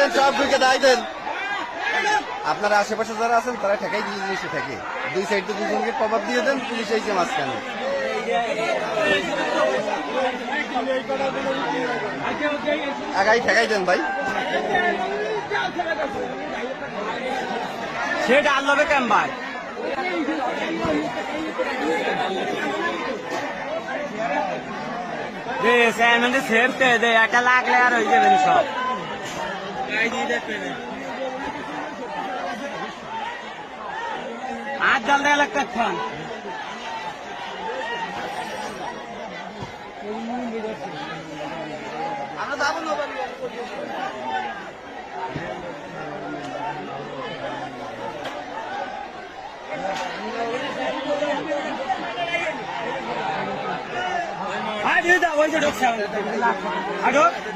দেন সব ঢুকে দাই দেন। আপনারা আশেপাশে যারা আছেন, তারা ঠেকাই দিয়ে জিনিসে ঠেকে। দুই সাইডে দুজনকে কভার দিয়ে দেন, পুলিশ এসে মাঝখানে। আগাই ঠেকাই দেন ভাই। সেটা আল্লাবে কেন ভাই? দে একটা লাগলে আর হয়ে যাবে সব। হাত জল দেয় একটা খান আমরা যাব না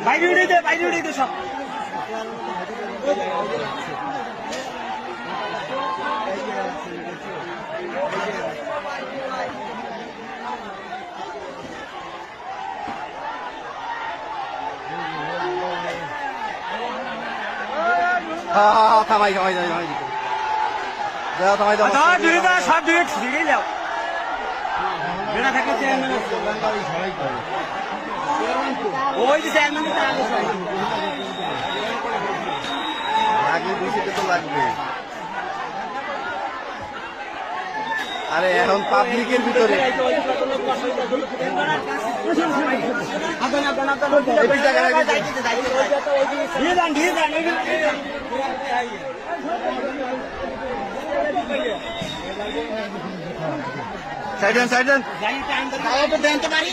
বাইরে উড়ে দে, বাইরে উড়ে দে সব। হ্যাঁ হ্যাঁ হ্যাঁ থামাই থামাই থামাই থামাই দিতে দাও থামাই দাও দাও দিয়ে দাও সব দিয়ে ছিঁড়ে যাও বেড়া থাকে চেয়ারম্যান ওই যে চেয়ারম্যান আগে দুই সাইডে তো লাগবে আরে এখন পাবলিকের ভিতরে এই জায়গায় রাখি। দিয়ে দেন দিয়ে দেন সাইড দেন সাইড দেন যাই টাইম দেন তো। দেন তো পারি?